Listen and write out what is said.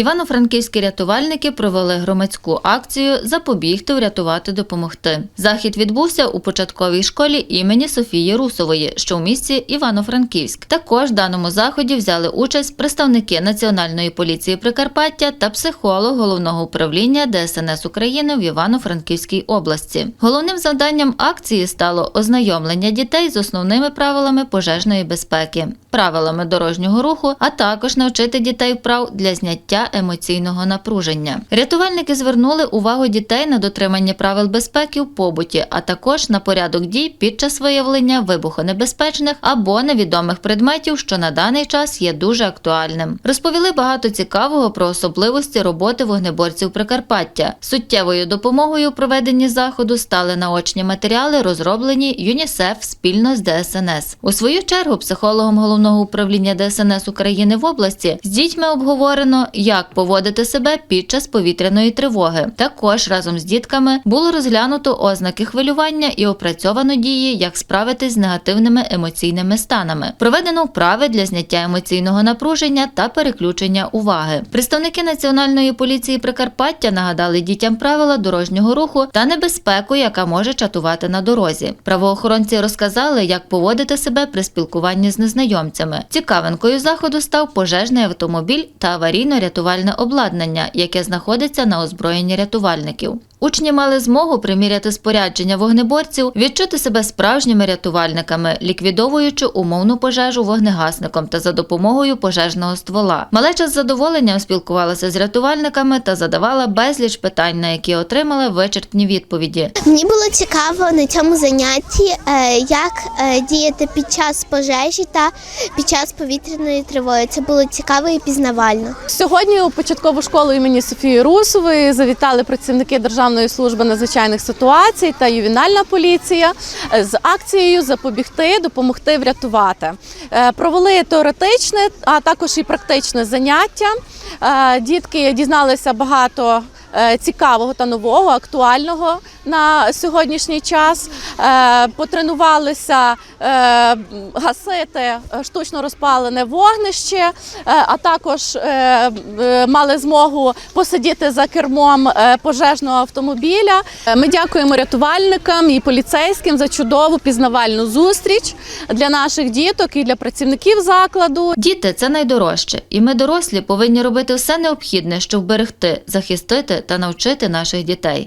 Івано-франківські рятувальники провели громадську акцію Запобігти, врятувати, допомогти. Захід відбувся у початковій школі імені Софії Русової, що у місті Івано-Франківськ. Також в даному заході взяли участь представники Національної поліції Прикарпаття та психолог головного управління ДСНС України в Івано-Франківській області. Головним завданням акції стало ознайомлення дітей з основними правилами пожежної безпеки, правилами дорожнього руху, а також навчити дітей вправ для зняття емоційного напруження. Рятувальники звернули увагу дітей на дотримання правил безпеки в побуті, а також на порядок дій під час виявлення вибухонебезпечних або невідомих предметів, що на даний час є дуже актуальним. Розповіли багато цікавого про особливості роботи вогнеборців Прикарпаття. Суттєвою допомогою у проведенні заходу стали наочні матеріали, розроблені ЮНІСЕФ спільно з ДСНС. У свою чергу психологом головного управління ДСНС України в області з дітьми обговорено, як поводити себе під час повітряної тривоги. Також разом з дітками було розглянуто ознаки хвилювання і опрацьовано дії, як справитись з негативними емоційними станами. Проведено вправи для зняття емоційного напруження та переключення уваги. Представники Національної поліції Прикарпаття нагадали дітям правила дорожнього руху та небезпеку, яка може чатувати на дорозі. Правоохоронці розказали, як поводити себе при спілкуванні з незнайомцями. Цікавинкою заходу став пожежний автомобіль та аварійно-рятувальне обладнання, яке знаходиться на озброєнні рятувальників. Учні мали змогу приміряти спорядження вогнеборців, відчути себе справжніми рятувальниками, ліквідовуючи умовну пожежу вогнегасником та за допомогою пожежного ствола. Малеча з задоволенням спілкувалася з рятувальниками та задавала безліч питань, на які отримала вичерпні відповіді. Мені було цікаво на цьому занятті, е, як е, діяти під час пожежі та під час повітряної тривоги. Це було цікаво і пізнавально. Сьогодні у початкову школу імені Софії Русової завітали працівники Державної служби надзвичайних ситуацій та ювенальна поліція з акцією запобігти, допомогти врятувати. Е, Провели теоретичне, а також і практичне заняття. Е, Дітки дізналися багато. е, Цікавого та нового, актуального на сьогоднішній час Е, потренувалися е, гасити е, штучно розпалене вогнище, а також мали змогу посидіти за кермом пожежного автомобіля. Ми дякуємо рятувальникам і поліцейським за чудову пізнавальну зустріч для наших діток і для працівників закладу. Діти це найдорожче, і ми, дорослі, повинні робити все необхідне, щоб вберегти, захистити та навчити наших дітей.